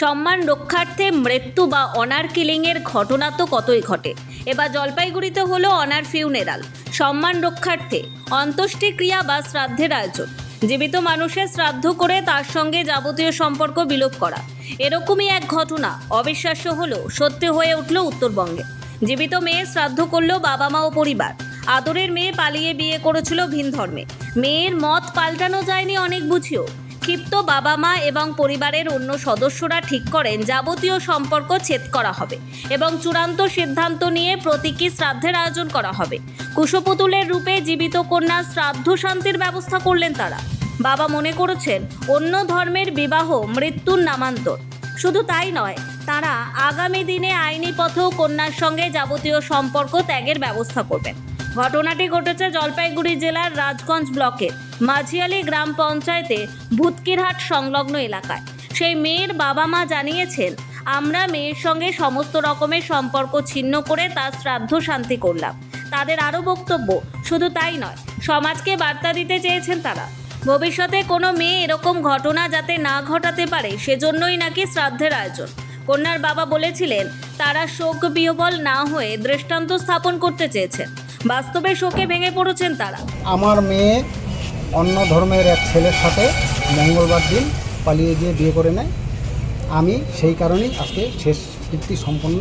সম্মান রক্ষার্থে মৃত্যু বা অনার কিলিংয়ের ঘটনা তো কতই ঘটে? এবার জলপাইগুড়িতে হলো অনার ফিউনেরাল। সম্মান রক্ষার্থে অন্ত্যেষ্টিক্রিয়া বা শ্রাদ্ধের আয়োজন। জীবিত মানুষের শ্রাদ্ধ করে তার সঙ্গে যাবতীয় সম্পর্ক বিলোপ করা। এরকমই এক ঘটনা, অবিশ্বাস্য হলেও সত্যি হয়ে উঠল উত্তরবঙ্গে। জীবিত মেয়ে শ্রাদ্ধ করল বাবা মা ও পরিবার। আদরের মেয়ে পালিয়ে বিয়ে করেছিল ভিন ধর্মে মেয়ের মত পাল্টানো যায়নি অনেক বুঝিও। ক্ষিপ্ত বাবা মা এবং পরিবারের অন্য সদস্যরা ঠিক করেন, যাবতীয় সম্পর্ক ছেদ করা হবে এবং চূড়ান্ত সিদ্ধান্ত নিয়ে প্রতীকী শ্রাদ্ধের আয়োজন করা হবে। কুশপুতুলের রূপে জীবিত কন্যা শ্রাদ্ধ শান্তির ব্যবস্থা করলেন তারা। বাবা মনে করেছেন, অন্য ধর্মের বিবাহ মৃত্যুর নামান্তর। শুধু তাই নয়, তারা আগামী দিনে আইনি পথেও কন্যার সঙ্গে যাবতীয় সম্পর্ক ত্যাগের ব্যবস্থা করবেন। ঘটনাটি ঘটেছে জলপাইগুড়ি জেলার রাজগঞ্জ ব্লকের মাঝিয়ালি গ্রাম পঞ্চায়েতে ভূতকিরহাট সংলগ্ন এলাকায়। সেই মেয়ের বাবা মা জানিয়েছেন, আমরা মেয়ের সঙ্গে সমস্ত রকমের সম্পর্ক ছিন্ন করে তার শ্রাদ্ধ শান্তি করলাম। তাদের আরও বক্তব্য, শুধু তাই নয়, সমাজকে বার্তা দিতে চেয়েছেন তারা। ভবিষ্যতে কোনো মেয়ে এরকম ঘটনা যাতে না ঘটাতে পারে, সেজন্যই নাকি শ্রাদ্ধের আয়োজন। কন্যার বাবা বলেছিলেন, তারা শোক বিহবল না হয়ে দৃষ্টান্ত স্থাপন করতে চেয়েছেন। বাস্তবে শোকে ভেঙে পড়েছেন তারা। আমার মেয়ে অন্য ধর্মের এক ছেলের সাথে মঙ্গলবার দিন পালিয়ে গিয়ে বিয়ে করে নেয়। আমি সেই কারণেই আজকে শেষ কৃতি সম্পন্ন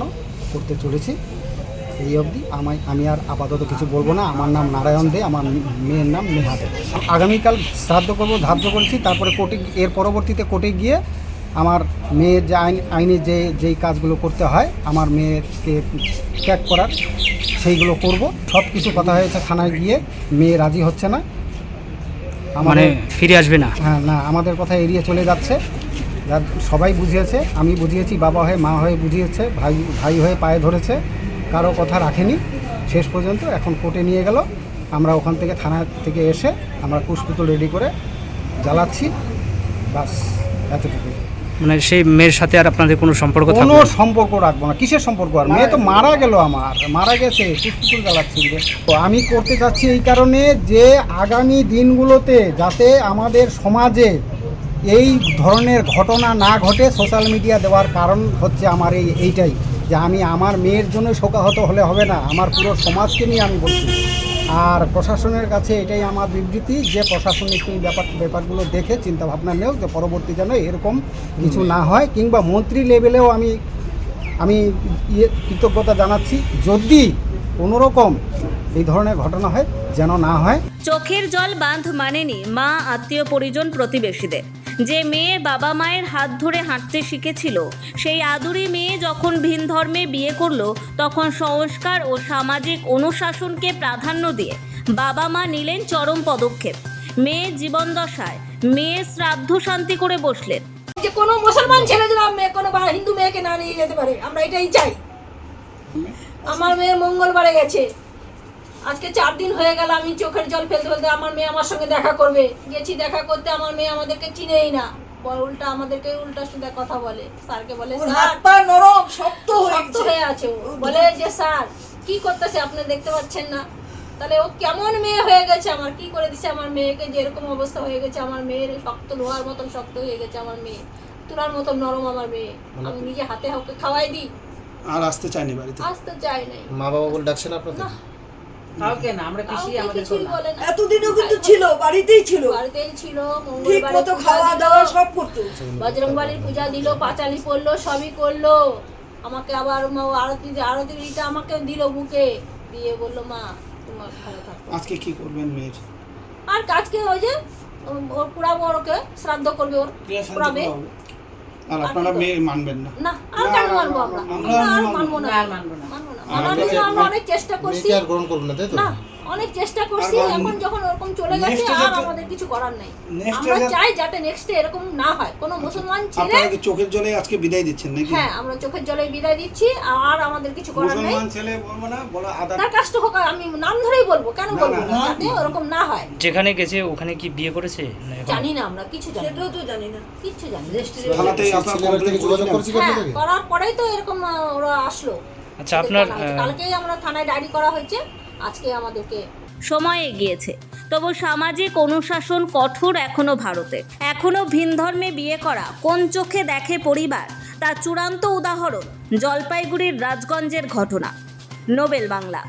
করতে চলেছি। এই অবধি আমায় আমি আর আপাতত কিছু বলব না। আমার নাম নারায়ণ দে, আমার মেয়ের নাম নেহা দে। আগামীকাল শ্রাদ্ধ করব, ধার্য করেছি। তারপরে কোর্টে এর পরবর্তীতে কোর্টে গিয়ে আমার মেয়ের যে আইন আইনে যে যেই কাজগুলো করতে হয়, আমার মেয়েকে ত্যাগ করার সেইগুলো করব। সব কিছু কথা হয়েছে থানায় গিয়ে মেয়ে রাজি হচ্ছে না। মানে ফিরে আসবে না? হ্যাঁ না আমাদের কথা এড়িয়ে চলে যাচ্ছে। সবাই বুঝিয়েছে আমি বুঝিয়েছি বাবা হয়ে মা হয়ে বুঝিয়েছে ভাই ভাই হয়ে পায়ে ধরেছে কারও কথা রাখেনি। শেষ পর্যন্ত এখন কোর্টে নিয়ে গেল। আমরা ওখান থেকে থানা থেকে এসে আমরা কুশপুতুল রেডি করে জ্বালাচ্ছি। বাস এতটুকুই। মানে সেই মেয়ের সাথে আর আপনাদের কোনো সম্পর্ক কোনো সম্পর্ক রাখব না। কিসের সম্পর্ক আর? মেয়ে তো মারা গেল আমার। মারা গেছে জ্বালাচ্ছি তো আমি করতে চাচ্ছি এই কারণে যে আগামী দিনগুলোতে যাতে আমাদের সমাজে এই ধরনের ঘটনা না ঘটে সোশ্যাল মিডিয়া দেওয়ার কারণ হচ্ছে আমার এই এইটাই যে আমি আমার মেয়ের জন্য শোকাহত হলে হবে না। আমার পুরো সমাজকে নিয়ে আমি বলছি। আর প্রশাসনের কাছে এটাই আমার বিবৃতি যে প্রশাসন একটু এই ব্যাপার ব্যাপারগুলো দেখে চিন্তা ভাবনা নেও যে পরবর্তী যেন এরকম কিছু না হয় কিংবা মন্ত্রী লেভেলেও আমি আমি ইয়ে কৃতজ্ঞতা জানাচ্ছি যদি কোনো রকম এই ধরনের ঘটনা হয়, যেন না হয়। চোখের জল বাঁধ মানেনি মা আত্মীয় পরিজন প্রতিবেশীদের। যে মেয়ে বাবা মায়ের হাত ধরে হাঁটতে শিখেছিল। সেই আদুরি মেয়ে যখন ভিন ধর্মে বিয়ে করল তখন সংস্কার ও সামাজিক অনুশাসনকে প্রাধান্য দিয়ে বাবা মা নিলেন চরম পদক্ষেপ। মেয়ে জীবনদশায় মেয়ে শ্রাদ্ধ শান্তি করে বসলেন। যে কোনো মুসলমান ছেলে যেন মেয়ে কোনো বা হিন্দু মেয়েকে না নিয়ে যেতে পারে আমরা এটাই চাই। আমার মেয়ে মঙ্গলবারে গেছে। আজকে চার দিন হয়ে গেল আমি চোখের জল ফেলতে ফেলতে আমার মেয়ে আমার সঙ্গে দেখা করবে। গেছি দেখা করতে আমার মেয়ে আমাদেরকে চিনেই না। উল্টা আমাদেরকে উল্টা সুদা কথা বলে। স্যারকে বলে স্যার নরম শক্ত শক্ত হয়ে আছে ও। বলে যে স্যার কি করতেছে আপনি দেখতে পাচ্ছেন না। তাহলে ও কেমন মেয়ে হয়ে গেছে আমার কি করে দিছে আমার মেয়েকে? যে এরকম অবস্থা হয়ে গেছে আমার মেয়ের শক্ত লোহার মতন শক্ত হয়ে গেছে আমার মেয়ে। তুলার মতন নরম আমার মেয়ে। আমি নিজে হাতে হাতে খাওয়াই দিই। আর আসতে চাইনি বাড়িতে? আসতে চাই নাই। মা বাবা বলে ডাকছেন আপনাদের না। কাউকে না আমরা পিসি আমাদের কিছুই করলাম। বলে না। এতদিনও কিন্তু ছিল বাড়িতেই ছিল। বাড়িতেই ছিল ঠিক মতো পূজা খাওয়া দিল, দাওয়া সব করতো। বজরংবাড়ির পূজা দিল পাঁচালি করল সবই করল। আমাকে আবার মা- আরতি আরতি দিতে আমাকে দিল বুকে দিয়ে বলল মা তোমার ভালো থাকো। আজকে কি করবেন মেয়ের? আর কাজকে ওই যে ওর পুরাবো ওকে শ্রাদ্ধ করবে ওর পুরাবে। আর আপনারা মেয়ে মানবেন না। না আর কেন মানবো আমরা? আমরা আর মানবো না, আর মানবো না। মানবো না। আমরা অনেক চেষ্টা করছি। আর গ্রহণ করবেন না তাই তো? না অনেক চেষ্টা করছি এখন যখন ওরকম চলে গেছে আর আমাদের কিছু করার নেই। আমরা চাই যাতে নেক্সট এরকম না হয়। কোনো মুসলমান ছেলে আপনারা কি চোখের জলে আজকে বিদায় দিচ্ছেন নাকি? হ্যাঁ আমরা চোখের জলে বিদায় দিচ্ছি আর আমাদের কিছু করার নেই। মুসলমান ছেলে বলব না বলো আদার তার কাজটা হোক আর আমি নাম ধরেই বলব কেন বলব না, না? না। যাতে ওরকম না হয়। যেখানে গেছে ওখানে কি বিয়ে করেছে? জানি না আমরা কিছু জানি না। সেটাও তো জানি না। কিচ্ছু জানি না। থানাতে আপনারা কমপ্লেন যোগাযোগ করছি হ্যাঁ করার পরেই তো এরকম ওরা আসলো। আচ্ছা আপনার কালকেই আমরা থানায় ডায়েরি করা হয়েছে। আজকে আমাদেরকে সময় এগিয়েছে। তবু সামাজিক অনুশাসন কঠোর এখনও ভারতে। এখনও ভিন ধর্মে বিয়ে করা কোন চোখে দেখে পরিবার? তার চূড়ান্ত উদাহরণ জলপাইগুড়ির রাজগঞ্জের ঘটনা। নোবেল বাংলা।